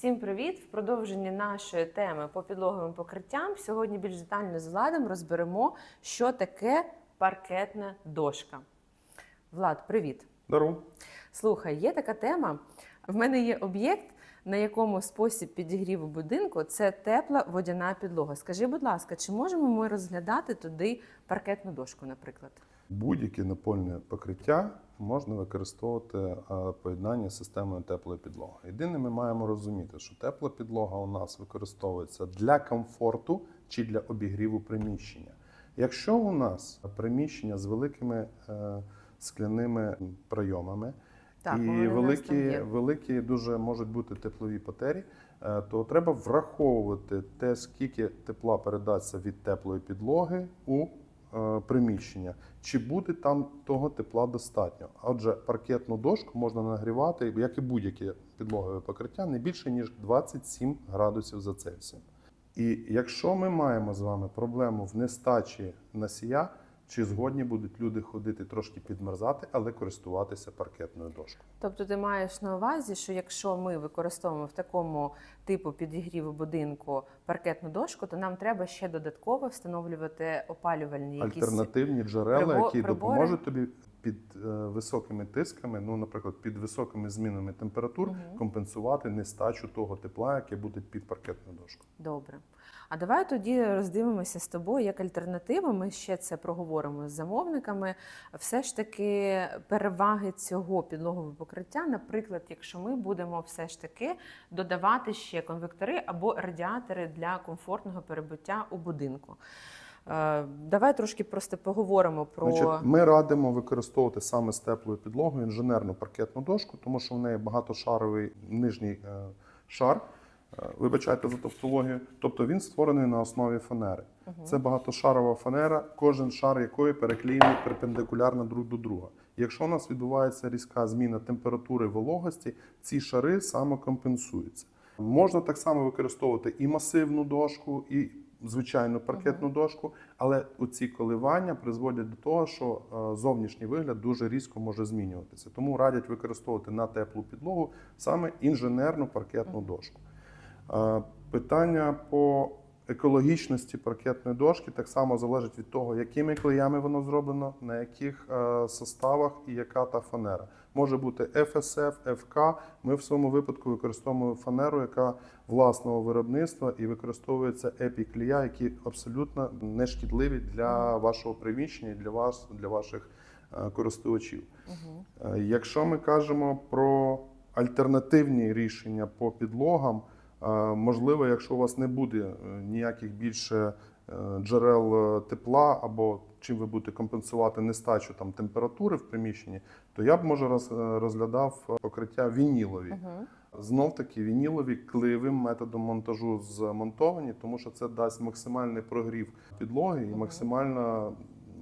Всім привіт! В продовженні нашої теми по підлоговим покриттям сьогодні більш детально з Владом розберемо, що таке паркетна дошка. Влад, привіт! Дару. Слухай, є така тема. В мене є об'єкт, на якому спосіб підігріву будинку це тепла водяна підлога. Скажи, будь ласка, чи можемо ми розглядати туди паркетну дошку, наприклад? Будь-яке напольне покриття можна використовувати е, поєднання з системою теплої підлоги. Єдине, ми маємо розуміти, що тепла підлога у нас використовується для комфорту чи для обігріву приміщення. Якщо у нас приміщення з великими е, скляними прийомами, Так, і великі, великі дуже можуть бути теплові потері, е, то треба враховувати те, скільки тепла передасться від теплої підлоги у приміщення, чи буде там того тепла достатньо. Отже, паркетну дошку можна нагрівати, як і будь-яке підлогове покриття, не більше ніж 27 градусів за Цельсієм. І якщо ми маємо з вами проблему в нестачі носія, чи згодні будуть люди ходити трошки підмерзати, але користуватися паркетною дошкою. Тобто ти маєш на увазі, що якщо ми використовуємо в такому типу підігріву будинку паркетну дошку, то нам треба ще додатково встановлювати опалювальні якісь Альтернативні джерела, прибо- які прибори? допоможуть тобі під е, високими тисками, ну, наприклад, під високими змінами температур, Мгм. компенсувати нестачу того тепла, яке буде під паркетною дошкою. Добре. А давай тоді роздивимося з тобою як альтернативу. Ми ще це проговоримо з замовниками. Все ж таки переваги цього підлогового покриття. Наприклад, якщо ми будемо все ж таки додавати ще конвектори або радіатори для комфортного перебуття у будинку. Е, Давай трошки просто поговоримо про Значить, ми радимо використовувати саме з теплою підлогою інженерну паркетну дошку, тому що в неї багатошаровий нижній е, шар. Е, Вибачайте за тавтологію. Тобто він створений на основі фанери. Це багатошарова фанера, кожен шар якої переклеєний перпендикулярно друг до друга. Якщо у нас відбувається різка зміна температури вологості, ці шари самокомпенсуються. Можна так само використовувати і масивну дошку, і звичайну паркетну дошку, але оці коливання призводять до того, що е, зовнішній вигляд дуже різко може змінюватися. Тому радять використовувати на теплу підлогу саме інженерну паркетну дошку. Е, Питання по екологічності паркетної дошки так само залежить від того, якими клеями воно зроблено, на яких е, составах і яка та фанера. Може бути FSF, ФК. Ми в своєму випадку використовуємо фанеру, яка власного виробництва і використовується епіклея, які абсолютно не шкідливі для вашого приміщення і для вас, для ваших е, користувачів. Е, Якщо ми кажемо про альтернативні рішення по підлогам, можливо, якщо у вас не буде е, ніяких більше е, джерел е, тепла або чим ви будете компенсувати нестачу там температури в приміщенні, то я б може роз- розглядав покриття вінілові. Мгм. Знов таки вінілові клеєвим методом монтажу змонтовані, тому що це дасть максимальний прогрів підлоги і максимально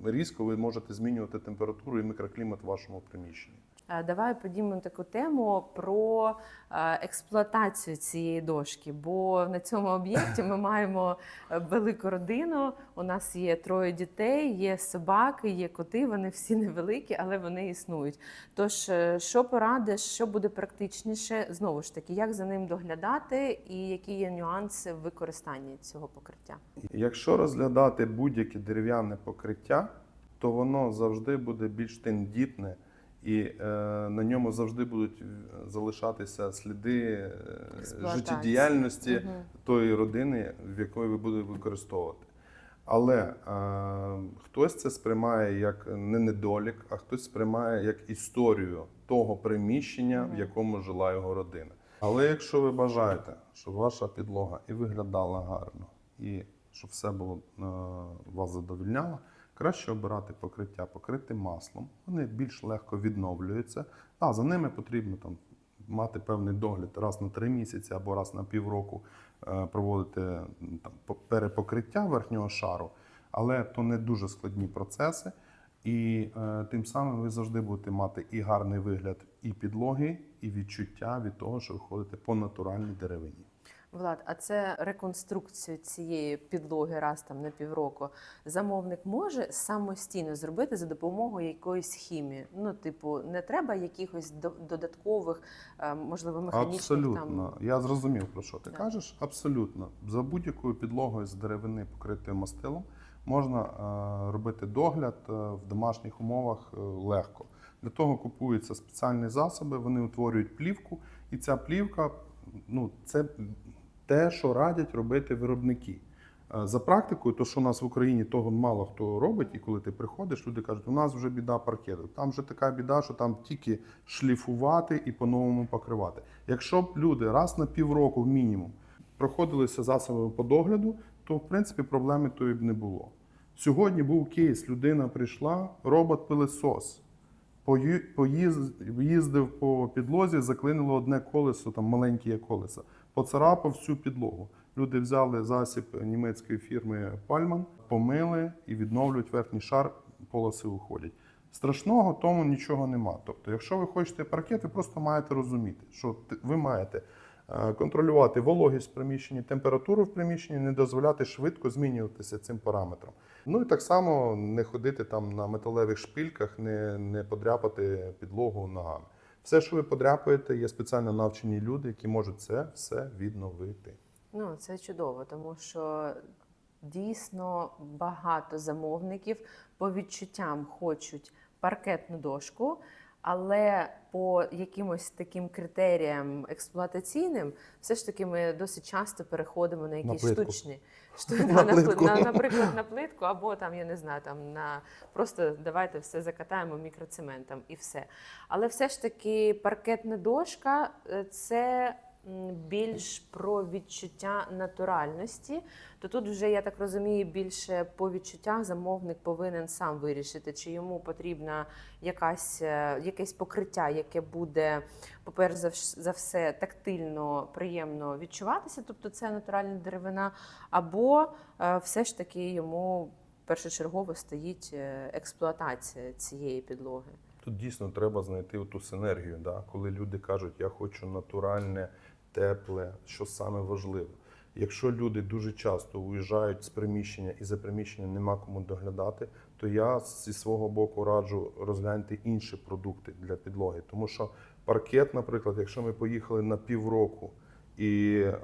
різко ви можете змінювати температуру і мікроклімат в вашому приміщенні. Е, Давай подіймо таку тему про е, експлуатацію цієї дошки. Бо на цьому об'єкті ми маємо е, велику родину. У нас є троє дітей, є собаки, є коти. Вони всі невеликі, але вони існують. Тож, що порадиш, що буде практичніше? Знову ж таки, як за ним доглядати, і які є нюанси в використанні цього покриття? Якщо розглядати будь-яке дерев'яне покриття, то воно завжди буде більш тендітне. І е, на ньому завжди будуть е, залишатися сліди е, життєдіяльності Мгм. тої родини, в якої ви будете використовувати. Але е, хтось це сприймає як не недолік, а хтось сприймає як історію того приміщення, в якому жила його родина. Але якщо ви бажаєте, щоб ваша підлога і виглядала гарно, і щоб все було е, вас задовільняло, краще обирати покриття, покрити маслом. Вони більш легко відновлюються. А за ними потрібно там мати певний догляд раз на три місяці або раз на півроку е, проводити там перепокриття верхнього шару, але то не дуже складні процеси. І е, тим самим ви завжди будете мати і гарний вигляд і підлоги, і відчуття від того, що ви ходите по натуральній деревині. Влад, а це реконструкцію цієї підлоги раз там на півроку. Замовник може самостійно зробити за допомогою якоїсь хімії. Ну, типу, не треба якихось додаткових, е, можливо, механічних Абсолютно. там. Я зрозумів, про що ти Да. кажеш. Абсолютно. За будь-якою підлогою з деревини, покритою мастилом, можна е, робити догляд е, в домашніх умовах легко. Для того купуються спеціальні засоби, вони утворюють плівку, і ця плівка ну, це те, що радять робити виробники. Е, За практикою, то що у нас в Україні того мало хто робить, і коли ти приходиш, люди кажуть, у нас вже біда паркету. Там вже така біда, що там тільки шліфувати і по-новому покривати. Якщо б люди раз на півроку мінімум проходилися засобами по догляду, то в принципі проблеми тої б не було. Сьогодні був кейс: людина прийшла, робот-пилесос. Пої- поїз- Їздив по підлозі, заклинило одне колесо, там маленьке є колесо, поцарапав всю підлогу. Люди взяли засіб німецької фірми Пальман, помили і відновлюють верхній шар, полоси уходять. Страшного тому нічого нема. Тобто, якщо ви хочете паркет, ви просто маєте розуміти, що ви маєте контролювати вологість в приміщенні, температуру в приміщенні, не дозволяти швидко змінюватися цим параметрам. Ну і так само не ходити там на металевих шпильках, не, не подряпати підлогу ногами. Все, що ви подряпаєте, є спеціально навчені люди, які можуть це все відновити. Ну, це чудово, тому що дійсно багато замовників по відчуттям хочуть паркетну дошку, але по якимось таким критеріям експлуатаційним, все ж таки ми досить часто переходимо на якісь на штучні штуки На на, на, плитку. на, наприклад, на плитку, або там, я не знаю, там на просто давайте все закатаємо мікроцементом і все. Але все ж таки паркетна дошка е, це більш про відчуття натуральності. То тут вже я так розумію, більше по відчуттях замовник повинен сам вирішити, чи йому потрібна якась е, якесь покриття, яке буде, по-перше, за все тактильно приємно відчуватися, тобто це натуральна деревина, або е, все ж таки йому першочергово стоїть е, експлуатація цієї підлоги. Тут дійсно треба знайти ту синергію, да? коли люди кажуть, я хочу натуральне, тепле, що саме важливе. Якщо люди дуже часто уїжджають з приміщення і за приміщенням нема кому доглядати, то я зі свого боку раджу розгляньте інші продукти для підлоги. Тому що паркет, наприклад, якщо ми поїхали на півроку і е,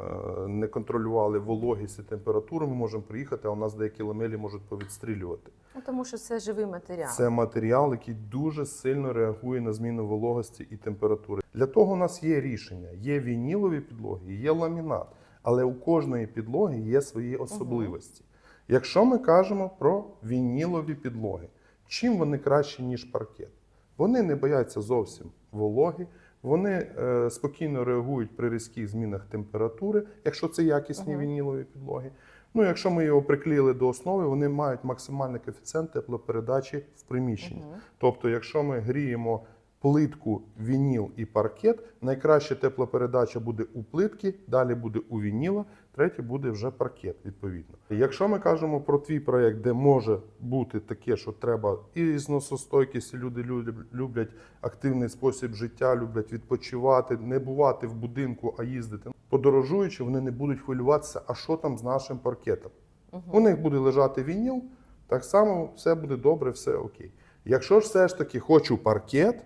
не контролювали вологість і температуру, ми можемо приїхати, а у нас деякі ламелі можуть повідстрілювати. Ну, тому що це живий матеріал. Це матеріал, який дуже сильно реагує на зміну вологості і температури. Для того у нас є рішення: є вінілові підлоги, є ламінат, але у кожної підлоги є свої особливості. Якщо ми кажемо про вінілові підлоги, чим вони кращі, ніж паркет? Вони не бояться зовсім вологи, вони е, спокійно реагують при різких змінах температури, якщо це якісні вінілові підлоги. Ну, якщо ми його приклеїли до основи, вони мають максимальний коефіцієнт теплопередачі в приміщенні. Тобто, якщо ми гріємо плитку, вініл і паркет, найкраща теплопередача буде у плитки, далі буде у вініла, третє буде вже паркет, відповідно. Якщо ми кажемо про твій проєкт, де може бути таке, що треба і зносостойкість, і люди люб- люблять активний спосіб життя, люблять відпочивати, не бувати в будинку, а їздити. Подорожуючи, вони не будуть хвилюватися, а що там з нашим паркетом. У них буде лежати вініл, так само все буде добре, все окей. Якщо ж все ж таки хочу паркет,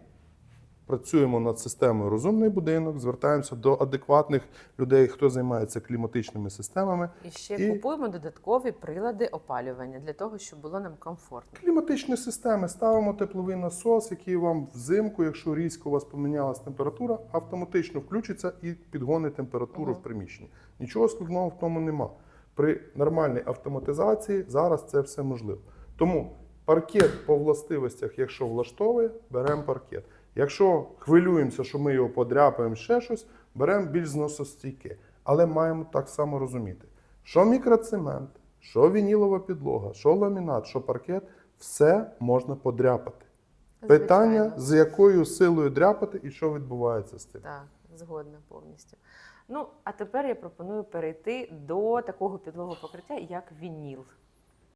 працюємо над системою розумний будинок, звертаємося до адекватних людей, хто займається кліматичними системами. І ще І- купуємо додаткові прилади опалювання для того, щоб було нам комфортно. Кліматичні системи ставимо тепловий насос, який вам взимку, якщо різко у вас помінялась температура, автоматично включиться і підгонить температуру Ага. в приміщенні. Нічого складного в тому нема. При нормальній автоматизації зараз це все можливо. Тому паркет по властивостях, якщо влаштовує, беремо паркет. Якщо хвилюємося, що ми його подряпаємо ще щось, беремо більш зносостійке. Але маємо так само розуміти, що мікроцемент, що вінілова підлога, що ламінат, що паркет, все можна подряпати. Питання, з якою силою дряпати і що відбувається з тим. Так, згодна повністю. Ну, а тепер я пропоную перейти до такого підлогого покриття, як вініл.